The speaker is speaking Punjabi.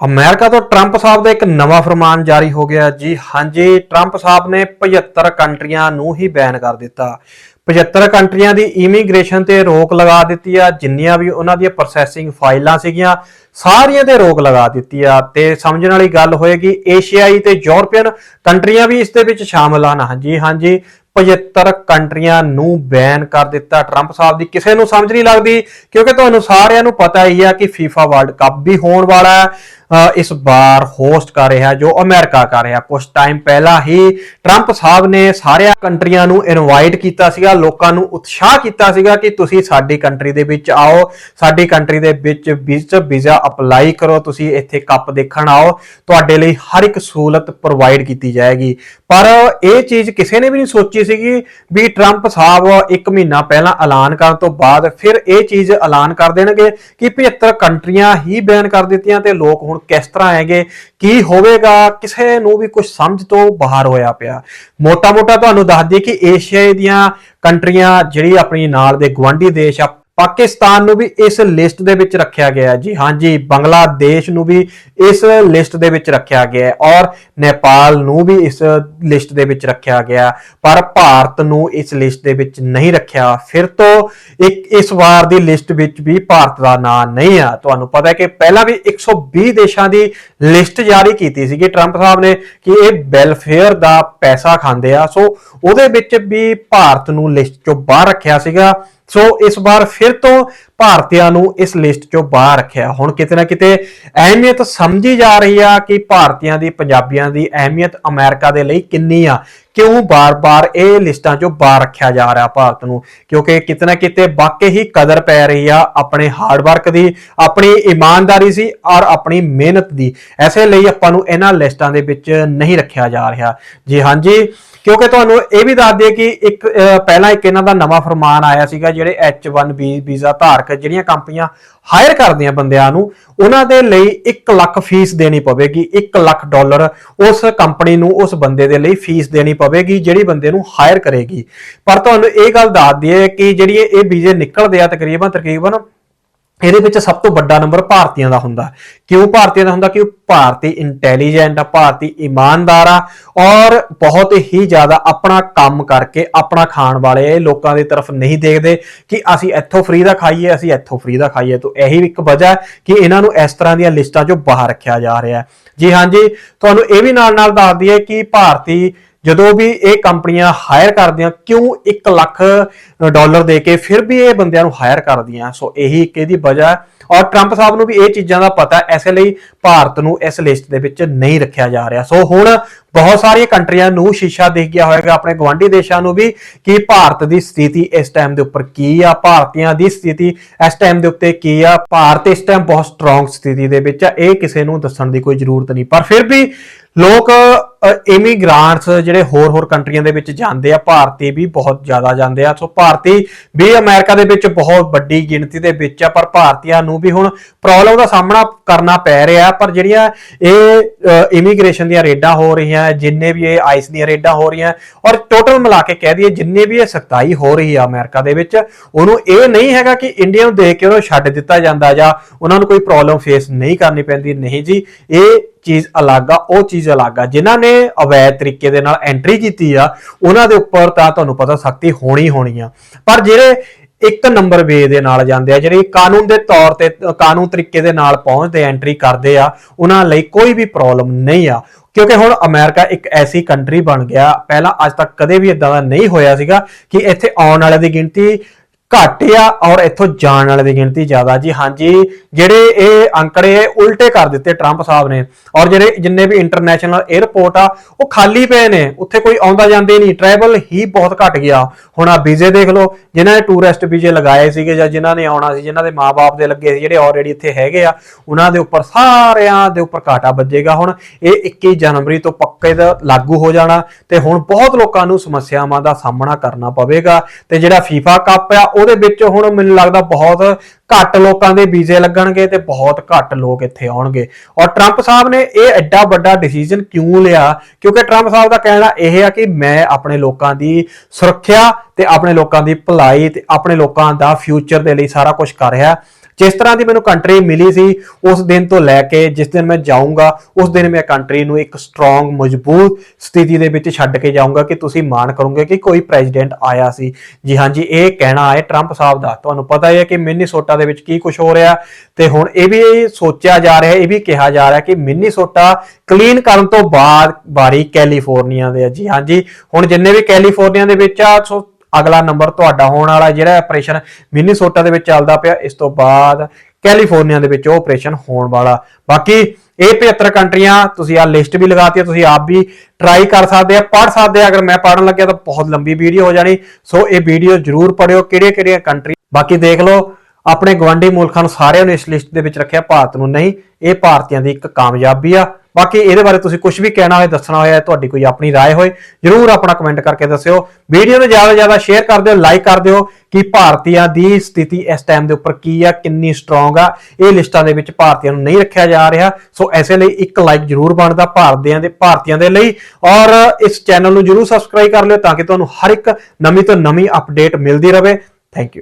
ਅਮਰੀਕਾ ਤੋਂ ਟਰੰਪ ਸਾਹਿਬ ਦਾ ਇੱਕ ਨਵਾਂ ਫਰਮਾਨ ਜਾਰੀ ਹੋ ਗਿਆ ਜੀ। ਹਾਂਜੀ, ਟਰੰਪ ਸਾਹਿਬ ਨੇ 75 ਕੰਟਰੀਆਂ ਨੂੰ ਹੀ ਬੈਨ ਕਰ ਦਿੱਤਾ। 75 ਕੰਟਰੀਆਂ ਦੀ ਇਮੀਗ੍ਰੇਸ਼ਨ ਤੇ ਰੋਕ ਲਗਾ ਦਿੱਤੀ ਆ, ਜਿੰਨੀਆਂ ਵੀ ਉਹਨਾਂ ਦੀਆਂ ਪ੍ਰੋਸੈਸਿੰਗ ਫਾਈਲਾਂ ਸੀਗੀਆਂ, ਸਾਰੀਆਂ ਤੇ ਰੋਕ ਲਗਾ ਦਿੱਤੀ ਆ। ਤੇ ਸਮਝਣ ਵਾਲੀ ਗੱਲ ਹੋਏਗੀ, ਏਸ਼ੀਆਈ ਤੇ ਯੂਰਪੀਅਨ ਕੰਟਰੀਆਂ ਵੀ ਇਸ ਦੇ ਵਿੱਚ ਸ਼ਾਮਲ ਹਨ। ਹਾਂਜੀ ਹਾਂਜੀ 75 ਕੰਟਰੀਆਂ ਨੂੰ ਬੈਨ ਕਰ ਦਿੱਤਾ ਟਰੰਪ ਸਾਹਿਬ ਦੀ। ਕਿਸੇ ਨੂੰ ਸਮਝ ਨਹੀਂ ਲੱਗਦੀ, ਕਿਉਂਕਿ ਤੁਹਾਨੂੰ ਸਾਰਿਆਂ ਨੂੰ ਪਤਾ ਹੀ ਆ ਕਿ ਫੀਫਾ ਵਰਲਡ ਕੱਪ ਵੀ ਹੋਣ ਵਾਲਾ ਹੈ। ਇਸ ਵਾਰ ਹੋਸਟ ਕਰ ਰਿਹਾ, ਜੋ ਅਮਰੀਕਾ ਕਰ ਰਿਹਾ। ਕੁਝ ਟਾਈਮ ਪਹਿਲਾਂ ਹੀ ਟਰੰਪ ਸਾਹਿਬ ਨੇ ਸਾਰਿਆਂ ਕੰਟਰੀਆਂ ਨੂੰ ਇਨਵਾਈਟ ਕੀਤਾ ਸੀਗਾ, ਲੋਕਾਂ ਨੂੰ ਉਤਸ਼ਾਹ ਕੀਤਾ ਸੀਗਾ ਕਿ ਤੁਸੀਂ ਸਾਡੀ ਕੰਟਰੀ ਦੇ ਵਿੱਚ ਆਓ, ਸਾਡੀ ਕੰਟਰੀ ਦੇ ਵਿੱਚ ਵਿਜ਼ਟ ਵੀਜ਼ਾ ਅਪਲਾਈ ਕਰੋ, ਤੁਸੀਂ ਇੱਥੇ ਕੱਪ ਦੇਖਣ ਆਓ, ਤੁਹਾਡੇ ਲਈ ਹਰ ਇੱਕ ਸਹੂਲਤ ਪ੍ਰੋਵਾਈਡ ਕੀਤੀ ਜਾਏਗੀ। ਪਰ ਇਹ ਚੀਜ਼ ਕਿਸੇ ਨੇ ਵੀ ਨਹੀਂ ਸੋਚੀ ਸੀਗੀ ਵੀ ਟਰੰਪ ਸਾਹਿਬ ਇੱਕ ਮਹੀਨਾ ਪਹਿਲਾਂ ਐਲਾਨ ਕਰਨ ਤੋਂ ਬਾਅਦ ਫਿਰ ਇਹ ਚੀਜ਼ ਐਲਾਨ ਕਰ ਦੇਣਗੇ ਕਿ 75 ਕੰਟਰੀਆਂ ਹੀ ਬੈਨ ਕਰ ਦਿੱਤੀਆਂ ਤੇ ਲੋਕ ਹੁਣ ਕਿਸ ਤਰ੍ਹਾਂ ਹੈਗੇ, ਕੀ ਹੋਵੇਗਾ, ਕਿਸੇ ਨੂੰ ਵੀ ਕੁਝ ਸਮਝ ਤੋਂ ਬਾਹਰ ਹੋਇਆ ਪਿਆ। ਮੋਟਾ-ਮੋਟਾ ਤੁਹਾਨੂੰ ਦੱਸ ਦਈਏ ਕਿ ਏਸ਼ੀਆ ਦੀਆਂ ਕੰਟਰੀਆਂ, ਜਿਹੜੀ ਆਪਣੀ ਨਾਲ ਦੇ ਗਵਾਂਢੀ ਦੇਸ਼ ਆ ਪਾਕਿਸਤਾਨ ਨੂੰ ਵੀ ਇਸ ਲਿਸਟ ਦੇ ਵਿੱਚ ਰੱਖਿਆ ਗਿਆ ਹੈ। ਜੀ ਹਾਂਜੀ ਬੰਗਲਾਦੇਸ਼ ਨੂੰ ਵੀ ਇਸ ਲਿਸਟ ਦੇ ਵਿੱਚ ਰੱਖਿਆ ਗਿਆ ਹੈ ਔਰ ਨੇਪਾਲ ਨੂੰ ਵੀ ਇਸ ਲਿਸਟ ਦੇ ਵਿੱਚ ਰੱਖਿਆ ਗਿਆ ਪਰ ਭਾਰਤ ਨੂੰ ਇਸ ਲਿਸਟ ਦੇ ਵਿੱਚ ਨਹੀਂ ਰੱਖਿਆ। ਫਿਰ ਤੋਂ ਇੱਕ ਇਸ ਵਾਰ ਦੀ ਲਿਸਟ ਵਿੱਚ ਵੀ ਭਾਰਤ ਦਾ ਨਾਮ ਨਹੀਂ ਆ। ਤੁਹਾਨੂੰ ਪਤਾ ਹੈ ਕਿ ਪਹਿਲਾਂ ਵੀ 120 ਦੇਸ਼ਾਂ ਦੀ ਲਿਸਟ ਜਾਰੀ ਕੀਤੀ ਸੀਗੀ। ਟਰੰਪ ਸਾਹਿਬ ਨੇ ਕਿ ਇਹ ਵੈਲਫੇਅਰ ਦਾ ਪੈਸਾ ਖਾਂਦੇ ਆ। ਸੋ ਉਹਦੇ ਵਿੱਚ ਵੀ ਭਾਰਤ ਨੂੰ ਲਿਸਟ ਚੋਂ ਬਾਹਰ ਰੱਖਿਆ ਸੀਗਾ। ਸੋ ਇਸ ਵਾਰ ਫਿਰ ਤੋਂ ਭਾਰਤੀਆਂ ਨੂੰ ਇਸ ਲਿਸਟ ਚੋਂ ਬਾਹਰ ਰੱਖਿਆ। ਹੁਣ ਕਿਤੇ ਨਾ ਕਿਤੇ ਅਹਿਮੀਅਤ ਸਮਝੀ ਜਾ ਰਹੀ ਆ ਕਿ ਭਾਰਤੀਆਂ ਦੀ, ਪੰਜਾਬੀਆਂ ਦੀ ਅਹਿਮੀਅਤ ਅਮਰੀਕਾ ਦੇ ਲਈ ਕਿੰਨੀ ਆ। ਕਿਉਂ ਬਾਰ-ਬਾਰ ਇਹ ਲਿਸਟਾਂ ਚੋਂ ਬਾਹਰ ਰੱਖਿਆ ਜਾ ਰਿਹਾ ਭਾਰਤ ਨੂੰ? ਕਿਉਂਕਿ ਕਿਤੇ ਨਾ ਕਿਤੇ ਵਾਕਈ ਹੀ ਕਦਰ ਪੈ ਰਹੀ ਆ ਆਪਣੇ ਹਾਰਡ ਵਰਕ ਦੀ, ਆਪਣੀ ਇਮਾਨਦਾਰੀ ਸੀ ਔਰ ਆਪਣੀ ਮਿਹਨਤ ਦੀ। ਐਸੇ ਲਈ ਆਪਾਂ ਨੂੰ ਇਹਨਾਂ ਲਿਸਟਾਂ ਦੇ ਵਿੱਚ ਨਹੀਂ ਰੱਖਿਆ ਜਾ ਰਿਹਾ। ਜੀ ਹਾਂਜੀ ਕਿਉਂਕਿ ਤੁਹਾਨੂੰ ਇਹ ਵੀ ਦੱਸ ਦਈਏ ਕਿ ਇੱਕ ਪਹਿਲਾਂ ਇੱਕ ਇਹਨਾਂ ਦਾ ਨਵਾਂ ਫਰਮਾਨ ਆਇਆ ਸੀਗਾ, ਜਿਹੜੇ H1B ਵੀਜ਼ਾ ਧਾਰਕ ਜਿਹੜੀਆਂ ਕੰਪਨੀਆਂ ਹਾਇਰ ਕਰਦੀਆਂ ਬੰਦਿਆਂ ਨੂੰ, ਉਹਨਾਂ ਦੇ ਲਈ 1 ਲੱਖ ਫੀਸ ਦੇਣੀ ਪਵੇਗੀ 1 ਲੱਖ ਡਾਲਰ ਉਸ ਕੰਪਨੀ ਨੂੰ, ਉਸ ਬੰਦੇ ਦੇ ਲਈ ਫੀਸ ਦੇਣੀ ਪਵੇਗੀ, ਜਿਹੜੀ ਬੰਦੇ ਨੂੰ ਹਾਇਰ ਕਰੇਗੀ। ਪਰ ਤੁਹਾਨੂੰ ਇਹ ਗੱਲ ਦੱਸ ਦਈਏ ਕਿ ਜਿਹੜੀ ਇਹ ਵੀਜ਼ੇ ਨਿਕਲਦੇ ਆ ਤਕਰੀਬਨ ਤਕਰੀਬਨ ਇਹਦੇ ਵਿੱਚ ਸਭ ਤੋਂ ਵੱਡਾ ਨੰਬਰ ਭਾਰਤੀਆਂ ਦਾ ਹੁੰਦਾ। ਕਿਉਂ ਭਾਰਤੀਆਂ ਦਾ ਹੁੰਦਾ? ਕਿ ਉਹ ਭਾਰਤੀ ਇੰਟੈਲੀਜੈਂਟ ਆ, ਭਾਰਤੀ ਇਮਾਨਦਾਰ ਆ ਔਰ ਬਹੁਤ ਹੀ ਜ਼ਿਆਦਾ ਆਪਣਾ ਕੰਮ ਕਰਕੇ ਆਪਣਾ ਖਾਣ ਵਾਲੇ ਇਹ ਲੋਕਾਂ ਦੀ ਤਰਫ ਨਹੀਂ ਦੇਖਦੇ ਕਿ ਅਸੀਂ ਇੱਥੋਂ ਫ੍ਰੀ ਦਾ ਖਾਈਏ, ਅਸੀਂ ਇੱਥੋਂ ਫ੍ਰੀ ਦਾ ਖਾਈਏ। ਤਾਂ ਇਹੀ ਇੱਕ ਵਜ੍ਹਾ ਕਿ ਇਹਨਾਂ ਨੂੰ ਇਸ ਤਰ੍ਹਾਂ ਦੀਆਂ ਲਿਸਟਾਂ 'ਚੋਂ ਬਾਹਰ ਰੱਖਿਆ ਜਾ ਰਿਹਾ ਜੀ ਹਾਂਜੀ ਤੁਹਾਨੂੰ ਇਹ ਵੀ ਨਾਲ ਨਾਲ ਦੱਸ ਦਈਏ ਕਿ ਭਾਰਤੀ ਜਦੋਂ ਵੀ ਇਹ ਕੰਪਨੀਆਂ ਹਾਇਰ ਕਰਦੀਆਂ ਕਿਉਂ 1 ਲੱਖ ਡਾਲਰ ਦੇ ਕੇ ਫਿਰ ਵੀ ਇਹ ਬੰਦਿਆਂ ਨੂੰ ਹਾਇਰ ਕਰਦੀਆਂ? ਸੋ ਇਹੀ ਇੱਕ ਇਹਦੀ ਵਜ੍ਹਾ ਔਰ ਟਰੰਪ ਸਾਹਿਬ ਨੂੰ ਵੀ ਇਹ ਚੀਜ਼ਾਂ ਦਾ ਪਤਾ ਹੈ, ਐਸੇ ਲਈ ਭਾਰਤ ਨੂੰ ਇਸ ਲਿਸਟ ਦੇ ਵਿੱਚ ਨਹੀਂ ਰੱਖਿਆ ਜਾ ਰਿਹਾ। ਸੋ ਹੁਣ ਬਹੁਤ ਸਾਰੀਆਂ ਕੰਟਰੀਆਂ ਨੂੰ ਸ਼ੀਸ਼ਾ ਦੇਖ ਗਿਆ ਹੋਵੇਗਾ ਆਪਣੇ ਗਵਾਂਢੀ ਦੇਸ਼ਾਂ ਨੂੰ ਵੀ ਕਿ ਭਾਰਤ ਦੀ ਸਥਿਤੀ ਇਸ ਟਾਈਮ ਦੇ ਉੱਪਰ ਕੀ ਆ, ਭਾਰਤੀਆਂ ਦੀ ਸਥਿਤੀ ਇਸ ਟਾਈਮ ਦੇ ਉੱਤੇ ਕੀ ਆ, ਭਾਰਤ ਇਸ ਟਾਈਮ ਬਹੁਤ ਸਟਰੋਂਗ ਸਥਿਤੀ ਦੇ ਵਿੱਚ ਆ, ਇਹ ਕਿਸੇ ਨੂੰ ਦੱਸਣ ਦੀ ਕੋਈ ਜ਼ਰੂਰਤ ਨਹੀਂ। ਪਰ ਫਿਰ ਵੀ ਲੋਕ ਇਮੀਗ੍ਰਾਂਟਸ ਜਿਹੜੇ ਹੋਰ ਹੋਰ ਕੰਟਰੀਆਂ ਦੇ ਵਿੱਚ ਜਾਂਦੇ ਆ, ਭਾਰਤੀ ਵੀ ਬਹੁਤ ਜ਼ਿਆਦਾ ਜਾਂਦੇ ਆ। ਸੋ ਭਾਰਤੀ ਵੀ ਅਮਰੀਕਾ ਦੇ ਵਿੱਚ ਬਹੁਤ ਵੱਡੀ ਗਿਣਤੀ ਦੇ ਵਿੱਚ ਆ, ਪਰ ਭਾਰਤੀਆਂ ਨੂੰ ਵੀ ਹੁਣ ਪ੍ਰੋਬਲਮ ਦਾ ਸਾਹਮਣਾ ਕਰਨਾ ਪੈ ਰਿਹਾ। ਪਰ ਜਿਹੜੀਆਂ ਇਹ ਇਮੀਗ੍ਰੇਸ਼ਨ ਦੀਆਂ ਰੇਡਾਂ ਹੋ ਰਹੀਆਂ ਜਿੰਨੇ ਵੀ ਇਹ ਆਈਸ ਦੀਆਂ ਰੇਡਾਂ ਹੋ ਰਹੀਆਂ ਔਰ ਟੋਟਲ ਮਿਲਾ ਕੇ ਕਹਿ ਦਈਏ, ਜਿੰਨੇ ਵੀ ਇਹ ਸਖਤਾਈ ਹੋ ਰਹੀ ਆ ਅਮਰੀਕਾ ਦੇ ਵਿੱਚ, ਉਹਨੂੰ ਇਹ ਨਹੀਂ ਹੈਗਾ ਕਿ ਇੰਡੀਆ ਨੂੰ ਦੇਖ ਕੇ ਉਹਨੂੰ ਛੱਡ ਦਿੱਤਾ ਜਾਂਦਾ ਜਾਂ ਉਹਨਾਂ ਨੂੰ ਕੋਈ ਪ੍ਰੋਬਲਮ ਫੇਸ ਨਹੀਂ ਕਰਨੀ ਪੈਂਦੀ। ਨਹੀਂ ਜੀ, ਇਹ ਚੀਜ਼ ਅਲੱਗ ਆ, ਉਹ ਚੀਜ਼ ਅਲੱਗ ਆ। ਜਿਨ੍ਹਾਂ ਨੇ ਅਵੈਧ ਤਰੀਕੇ ਦੇ ਨਾਲ ਐਂਟਰੀ ਕੀਤੀ ਆ, ਉਹਨਾਂ ਦੇ ਉੱਪਰ ਤਾਂ ਤੁਹਾਨੂੰ ਪਤਾ ਸਖਤੀ ਹੋਣੀ ਹੋਣੀ ਆ। ਪਰ ਜਿਹੜੇ ਇੱਕ ਨੰਬਰ ਵੇ ਦੇ ਨਾਲ ਜਾਂਦੇ ਆ, ਜਿਹੜੇ ਕਾਨੂੰਨ ਦੇ ਤੌਰ ਤੇ ਕਾਨੂੰਨ ਤਰੀਕੇ ਦੇ ਨਾਲ ਪਹੁੰਚਦੇ ਐਂਟਰੀ ਕਰਦੇ ਆ, ਉਹਨਾਂ ਲਈ ਕੋਈ ਵੀ ਪ੍ਰੋਬਲਮ ਨਹੀਂ ਆ। ਕਿਉਂਕਿ ਹੁਣ ਅਮਰੀਕਾ ਇੱਕ ਐਸੀ ਕੰਟਰੀ ਬਣ ਗਿਆ, ਪਹਿਲਾਂ ਅੱਜ ਤੱਕ ਕਦੇ ਵੀ ਇਦਾਂ ਦਾ ਨਹੀਂ ਹੋਇਆ ਸੀਗਾ ਕਿ ਇੱਥੇ ਆਉਣ ਵਾਲੇ ਦੀ ਗਿਣਤੀ ਘੱਟ ਆ ਔਰ ਇੱਥੋਂ ਜਾਣ ਵਾਲੇ ਦੀ ਗਿਣਤੀ ਜ਼ਿਆਦਾ ਜੀ। ਹਾਂਜੀ, ਜਿਹੜੇ ਇਹ ਅੰਕੜੇ ਉਲਟੇ ਕਰ ਦਿੱਤੇ ਟਰੰਪ ਸਾਹਿਬ ਨੇ। ਔਰ ਜਿਹੜੇ ਜਿੰਨੇ ਵੀ ਇੰਟਰਨੈਸ਼ਨਲ 에ਅਰਪੋਰਟ ਆ, ਉਹ ਖਾਲੀ ਪਏ ਨੇ। ਉੱਥੇ ਕੋਈ ਆਉਂਦਾ ਜਾਂਦੇ ਨਹੀਂ। ਟਰੈਵਲ ਹੀ ਬਹੁਤ ਘਟ ਗਿਆ। ਹੁਣ ਆ ਵੀਜ਼ੇ ਦੇਖ ਲਓ, ਜਿਨ੍ਹਾਂ ਨੇ ਟੂਰਿਸਟ ਵੀਜ਼ੇ ਲਗਾਏ ਸੀਗੇ ਜਾਂ ਜਿਨ੍ਹਾਂ ਨੇ ਆਉਣਾ ਸੀ, ਜਿਨ੍ਹਾਂ ਦੇ ਮਾਪੇ ਦੇ ਲੱਗੇ ਸੀ, ਜਿਹੜੇ ਆਲਰੇਡੀ ਇੱਥੇ ਹੈਗੇ ਆ, ਉਹਨਾਂ ਦੇ ਉੱਪਰ ਸਾਰਿਆਂ ਦੇ ਉੱਪਰ ਘਾਟਾ ਵੱਜੇਗਾ। ਹੁਣ ਇਹ 21 ਜਨਵਰੀ ਤੋਂ ਪੱਕੇ ਦਾ ਲਾਗੂ ਹੋ ਜਾਣਾ ਤੇ ਹੁਣ ਬਹੁਤ ਲੋਕਾਂ ਨੂੰ ਸਮੱਸਿਆਵਾਂ ਦਾ ਸਾਹਮਣਾ ਕਰਨਾ ਪਵੇਗਾ। ਤੇ ਜਿਹੜਾ ਫੀਫਾ ਕੱਪ ਆ ਉਹਦੇ ਵਿੱਚ ਹੁਣ ਮੈਨੂੰ ਲੱਗਦਾ ਬਹੁਤ ਘੱਟ ਲੋਕਾਂ ਦੇ ਵੀਜ਼ੇ ਲੱਗਣਗੇ ਤੇ ਬਹੁਤ ਘੱਟ ਲੋਕ ਇੱਥੇ ਆਉਣਗੇ। ਔਰ ਟਰੰਪ ਸਾਹਿਬ ਨੇ ਇਹ ਐਡਾ ਵੱਡਾ ਡਿਸੀਜਨ ਕਿਉਂ ਲਿਆ? ਕਿਉਂਕਿ ਟਰੰਪ ਸਾਹਿਬ ਦਾ ਕਹਿਣਾ ਇਹ ਆ ਕਿ ਮੈਂ ਆਪਣੇ ਲੋਕਾਂ ਦੀ ਸੁਰੱਖਿਆ ਤੇ ਆਪਣੇ ਲੋਕਾਂ ਦੀ ਭਲਾਈ ਤੇ ਆਪਣੇ ਲੋਕਾਂ ਦਾ ਫਿਊਚਰ ਦੇ ਲਈ ਸਾਰਾ ਕੁਝ ਕਰ ਰਿਹਾ। ਜਿਸ ਤਰ੍ਹਾਂ ਦੀ ਮੈਨੂੰ ਕੰਟਰੀ ਮਿਲੀ ਸੀ, ਉਸ ਦਿਨ ਤੋਂ ਲੈ ਕੇ ਜਿਸ ਦਿਨ ਮੈਂ ਜਾਊਂਗਾ, ਉਸ ਦਿਨ ਮੈਂ ਕੰਟਰੀ ਨੂੰ ਇੱਕ ਸਟਰੋਂਗ ਮਜ਼ਬੂਤ ਸਥਿਤੀ ਦੇ ਵਿੱਚ ਛੱਡ ਕੇ ਜਾਊਂਗਾ ਕਿ ਤੁਸੀਂ ਮਾਣ ਕਰੋਗੇ ਕਿ ਕੋਈ ਪ੍ਰੈਜ਼ੀਡੈਂਟ ਆਇਆ ਸੀ। ਜੀ ਹਾਂਜੀ ਇਹ ਕਹਿਣਾ ਹੈ ਟਰੰਪ ਸਾਹਿਬ ਦਾ। ਤੁਹਾਨੂੰ ਪਤਾ ਹੀ ਹੈ ਕਿ ਮਿਨੀਸੋਟਾ ਦੇ ਵਿੱਚ ਕੀ ਕੁਝ ਹੋ ਰਿਹਾ ਤੇ ਹੁਣ ਇਹ ਵੀ ਸੋਚਿਆ ਜਾ ਰਿਹਾ, ਇਹ ਵੀ ਕਿਹਾ ਜਾ ਰਿਹਾ ਕਿ ਮਿਨੀਸੋਟਾ ਕਲੀਨ ਕਰਨ ਤੋਂ ਬਾਅਦ ਬਾਰੀ ਕੈਲੀਫੋਰਨੀਆ ਦੇ ਆ। ਜੀ ਹਾਂਜੀ ਹੁਣ ਜਿੰਨੇ ਵੀ ਕੈਲੀਫੋਰਨੀਆ ਦੇ ਵਿੱਚ ਆ, ਸੋ ਅਗਲਾ ਨੰਬਰ ਤੁਹਾਡਾ ਹੋਣ ਵਾਲਾ ਜਿਹੜਾ ਆਪਰੇਸ਼ਨ ਮਿਨੀਸੋਟਾ ਦੇ ਵਿੱਚ ਚੱਲਦਾ ਪਿਆ, ਇਸ ਤੋਂ ਬਾਅਦ ਕੈਲੀਫੋਰਨੀਆ ਦੇ ਵਿੱਚ ਉਹ ਆਪਰੇਸ਼ਨ ਹੋਣ ਵਾਲਾ। ਬਾਕੀ ਇਹ 75 ਕੰਟਰੀਆਂ, ਤੁਸੀਂ ਆ ਲਿਸਟ ਵੀ ਲਗਾਤੀ ਹੈ ਤੁਸੀਂ ਆਪ ਵੀ ਟਰਾਈ ਕਰ ਸਕਦੇ ਆ, ਪੜ੍ਹ ਸਕਦੇ ਆ। ਅਗਰ ਮੈਂ ਪੜ੍ਹਨ ਲੱਗਿਆ ਤਾਂ ਬਹੁਤ ਲੰਬੀ ਵੀਡੀਓ ਹੋ ਜਾਣੀ। ਸੋ ਇਹ ਵੀਡੀਓ ਜਰੂਰ ਪੜਿਓ ਕਿਹੜੀਆਂ ਕਿਹੜੀਆਂ ਕੰਟਰੀ ਬਾਕੀ ਦੇਖ ਲਓ, ਆਪਣੇ ਗਵਾਂਢੀ ਮੁਲਕਾਂ ਨੂੰ ਸਾਰਿਆਂ ਨੂੰ ਇਸ ਲਿਸਟ ਦੇ ਵਿੱਚ ਰੱਖਿਆ, ਭਾਰਤ ਨੂੰ ਨਹੀਂ, ਇਹ ਭਾਰਤੀਆਂ ਦੀ ਇੱਕ ਕਾਮਯਾਬੀ ਆ। ਬਾਕੀ ਇਹਦੇ ਬਾਰੇ ਤੁਸੀਂ ਕੁਝ ਵੀ ਕਹਿਣਾ ਹੋਏ ਦੱਸਣਾ ਹੋਇਆ ਤੁਹਾਡੀ ਕੋਈ ਆਪਣੀ رائے ਹੋਏ ਜਰੂਰ ਆਪਣਾ ਕਮੈਂਟ ਕਰਕੇ ਦੱਸਿਓ ਵੀਡੀਓ ਨੂੰ ਜ਼ਿਆਦਾ ਤੋਂ ਜ਼ਿਆਦਾ ਸ਼ੇਅਰ ਕਰ ਦਿਓ ਲਾਈਕ ਕਰ ਦਿਓ ਕਿ ਭਾਰਤੀਆਂ ਦੀ ਸਥਿਤੀ ਇਸ ਟਾਈਮ ਦੇ ਉੱਪਰ ਕੀ ਆ ਕਿੰਨੀ ਸਟਰੋਂਗ ਆ ਇਹ ਲਿਸਟਾਂ ਦੇ ਵਿੱਚ ਭਾਰਤੀਆਂ ਨੂੰ ਨਹੀਂ ਰੱਖਿਆ ਜਾ ਰਿਹਾ ਸੋ ਐਸੇ ਲਈ ਇੱਕ ਲਾਈਕ ਜਰੂਰ ਬਣਦਾ ਭਾਰਤੀਆਂ ਦੇ ਭਾਰਤੀਆਂ ਦੇ ਲਈ ਔਰ ਇਸ ਚੈਨਲ ਨੂੰ ਜਰੂਰ ਸਬਸਕ੍ਰਾਈਬ ਕਰ ਲਿਓ ਤਾਂ ਕਿ ਤੁਹਾਨੂੰ ਹਰ ਇੱਕ ਨਵੀਂ ਤੋਂ ਨਵੀਂ ਅਪਡੇਟ ਮਿਲਦੀ ਰਹੇ ਥੈਂਕ ਯੂ